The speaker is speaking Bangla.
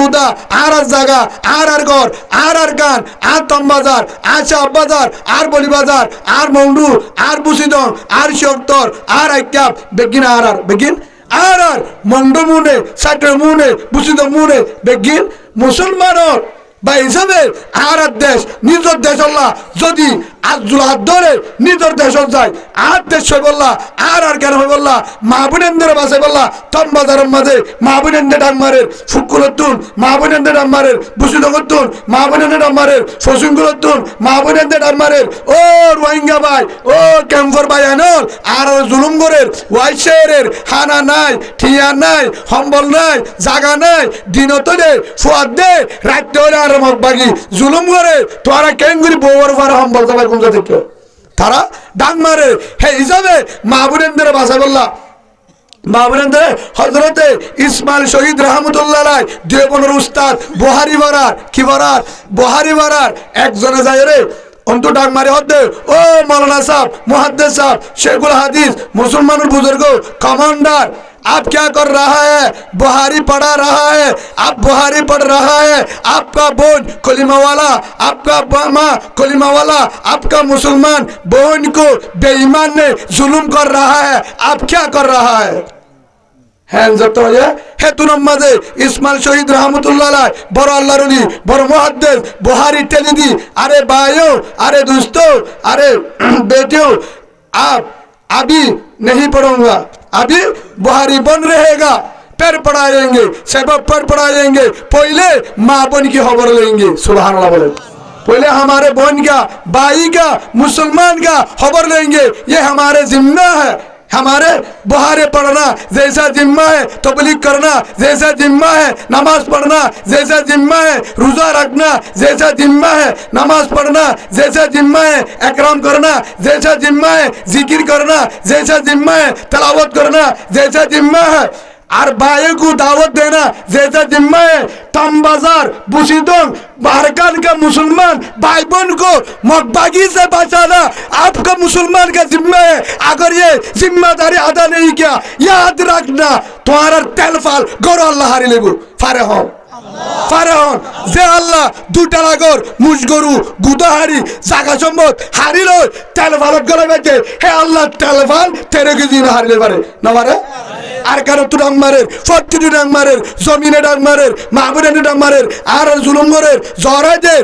গুদা আর আর জায়গা আর আর ঘর, আর আর গান, আর তমবাজার আর শাহবাজার আর বলিবাজার আর মন্ডু আর বুসিদং, আর শক্তর আর আইকাপ, বেগিন আর আর, বেগিন? আর আর মন্ডু মুনে সাইটের মুনে বুসিদং মুনে বেগিন? মুসলমানর বা হিসাবে আর দেশ, নিজের দেশ আল্লাহ, যদি আজুল হাত ধরে নিজের দেশ যায় আর দেশ হয়ে বললা আর আর কেন হয়ে বললা মাহবুনেন্দ্রের বাসে বললা তম বাজারের মাঝে মাহবুনেন্দ্র ডাকমারের ফুকুলতুন মাহবুনেন্দ্র ডাকমারের বুসিদ করতুন মাহবুনেন্দ্র ডাকমারের ফসুনগুলতুন মাহবুনেন্দ্র ডাকমারের ও রোহিঙ্গা ভাই, ও ক্যাম্পর ভাই আনল আর জুলুম করের ওয়াই হানা নাই, ঠিয়া নাই সম্বল নাই, জাগা নাই দিনতো দে ফুয়াদ দে রাত্রে আর মত বাকি জুলুম করে। তোরা কেঙ্গুরি বৌর উপর বলতে পারে কোনটা দেখো তারা ডাং মারে। হে হিসাবে মাহবুরেন্দ্র বাসা বললা হজরতে ইসমাইল শহীদ রহমতুল্লাহ রায় দেবনের উস্তাদ, বহারি বারার, কি বারার? বহারি বারার, একজনে যায় রে অন্ত ডাক হদ্দে ও মৌলানা সাহেব, মুহাদ্দেস সাহেব, শেখুল হাদিস, মুসলমানের বুজুর্গ, কমান্ডার आप क्या कर रहा है बुहारी पढ़ा रहा है आप बुहारी पढ़ रहा है आपका बोन कलिमा वाला आपका माँ कलिमा वाला आपका मुसलमान बोन को बेईमान ने जुल्म कर रहा है आप क्या कर रहा है হ্যাঁ যত হে তুনম মাঝে ইসমাইল শহীদ রহমতুল্লাহ বড় আল্লাহর অলি, বড় মহাদ্দেশ বহারি টেনে দি আরে ভাইও আরে দোস্তো আরে बेटियों आप अभी नहीं पढ़ूंगा अभी बुहारी बन रहेगा पैर पढ़ाएंगे सबब पर पढ़ाएंगे पहले माँ बन की खबर लेंगे सुबह बोले पहले हमारे बहन का भाई का मुसलमान का खबर लेंगे ये हमारे जिम्मा है हमारे बुहारे पढ़ना जैसा जिम्मा है तबलीग करना जैसा जिम्मा है नमाज पढ़ना जैसा जिम्मा है रोजा रखना जैसा जिम्मा है नमाज पढ़ना जैसा जिम्मा है एकराम करना जैसा जिम्मा है जिक्र करना जैसा जिम्मा है तलावत करना जैसा जिम्मा है और भाई को दावत देना जैसा जिम्मा है तम बाजार बुशिदों बारकान का मुसलमान भाई बहन को मकबागी से बचाना आपका मुसलमान का जिम्मा है अगर ये जिम्मेदारी अदा नहीं किया याद रखना तुम्हारा तेल फाल गौर अल्लाह हारी लेबू फारे हो ফারাহন, যে আল্লাহ দুটা লাগর মুজ গরু, গুদাহারি, জাগা সম্পদ হারিল তেল ভালত গলে বেঁচে আল্লাহ তেল ভালো কেজি না হারিলে পারে? না পারে? আর কারও তো ডাং মারের ফটকিটি ডাং মারের, জমিনে ডাং মারের মাহবুরানি ডাং মারের, আর জুলুম করের জরাই দে